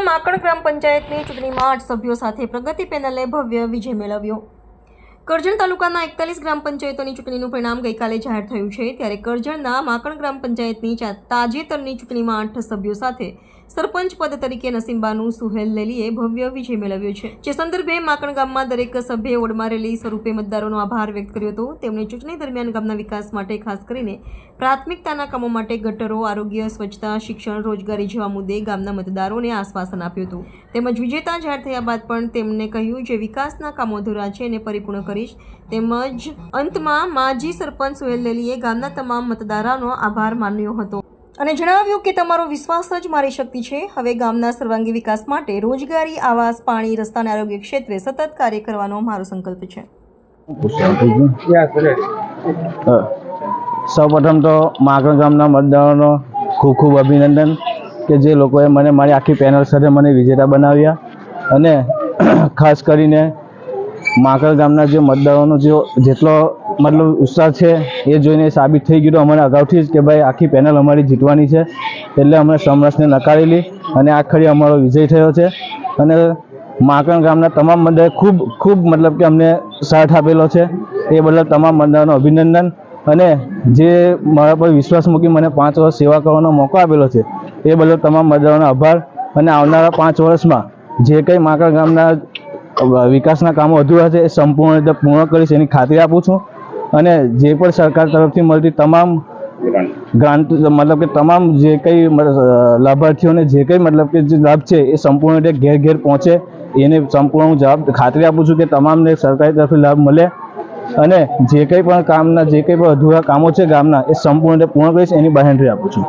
માકણ ગ્રામ પંચાયતની ચૂંટણીમાં આઠ સભ્યો સાથે પ્રગતિ પેનલે ભવ્ય વિજય મેળવ્યો. કરજણ તાલુકાના એકતાલીસ ગ્રામ પંચાયતોની ચૂંટણીનું પરિણામ ગઈકાલે જાહેર થયું છે. ત્યારે કરજણના માકણ ગ્રામ પંચાયતની તાજેતરની ચૂંટણીમાં આઠ સભ્યો સાથે સરપંચ પદ તરીકે નસીમબાનું સુહેલ લેલીએ ભવ્ય વિજય મેળવ્યો છે. જે સંદર્ભે માકણ ગામમાં દરેક સભ્યે ઓડમાં રેલી સ્વરૂપે મતદારોનો આભાર વ્યક્ત કર્યો હતો. તેમણે ચૂંટણી દરમિયાન ગામના વિકાસ માટે ખાસ કરીને પ્રાથમિકતાના કામો માટે ગટરો, આરોગ્ય, સ્વચ્છતા, શિક્ષણ, રોજગારી જેવા મુદ્દે ગામના મતદારોને આશ્વાસન આપ્યું હતું. તેમજ વિજેતા જાહેર થયા બાદ પણ તેમણે કહ્યું, જે વિકાસના કામો અધૂરા છે એને પરિપૂર્ણ કરીશ. તેમજ અંતમાં માજી સરપંચ સુહેલ લેલીએ ગામના તમામ મતદારોનો આભાર માન્યો હતો. અને જણાવ્યું કે તમારો વિશ્વાસ જ મારી શક્તિ છે. હવે ગામના સર્વાંગી વિકાસ માટે રોજગારી, આવાસ, પાણી રસ્તા આરોગ્ય ક્ષેત્રે સતત કાર્ય કરવાનો મારો સંકલ્પ છે. સૌપ્રથમ તો માકણ ગામના મતદારોનો ખૂબ ખૂબ અભિનંદન કે જે લોકોએ મને મારી આખી પેનલ સાથે મને વિજેતા બનાવ્યા. અને ખાસ કરીને માકણ ગામના જે મતદારોનો જે જેટલો મતલબ ઉત્સાહ છે, એ જોઈને સાબિત થઈ ગયું અમારે અગાઉથી જ કે ભાઈ, આખી પેનલ અમારી જીતવાની છે. એટલે અમે સમરસને નકારેલી અને આખરી અમારો વિજય થયો છે. અને માકણ ગામના તમામ મતદારોએ ખૂબ ખૂબ મતલબ કે અમને સાથ આપેલો છે. એ બદલ તમામ મતદારોનો અભિનંદન. અને જે મારા પર વિશ્વાસ મૂકી મને પાંચ વર્ષ સેવા કરવાનો મોકો આપેલો છે, એ બદલ તમામ મતદારોનો આભાર. અને આવનારા પાંચ વર્ષમાં જે કંઈ માકણ ગામના વિકાસના કામો અધૂરા છે, એ સંપૂર્ણ રીતે પૂર્ણ કરીશ, એની ખાતરી આપું છું. અને જે પણ સરકાર તરફથી મળતી તમામ ગ્રાન્ટ, મતલબ કે તમામ જે કંઈ લાભાર્થીઓને જે કંઈ મતલબ કે જે લાભ છે, એ સંપૂર્ણ રીતે ઘેર ઘેર પહોંચે. એને સંપૂર્ણ હું જવાબ, ખાતરી આપું છું કે તમામને સરકારી તરફથી લાભ મળે. અને જે કંઈ પણ કામના, જે કંઈ પણ અધૂરા કામો છે ગામના, એ સંપૂર્ણ રીતે પૂર્ણ કરીશ, એની બાહેંધરી આપું છું.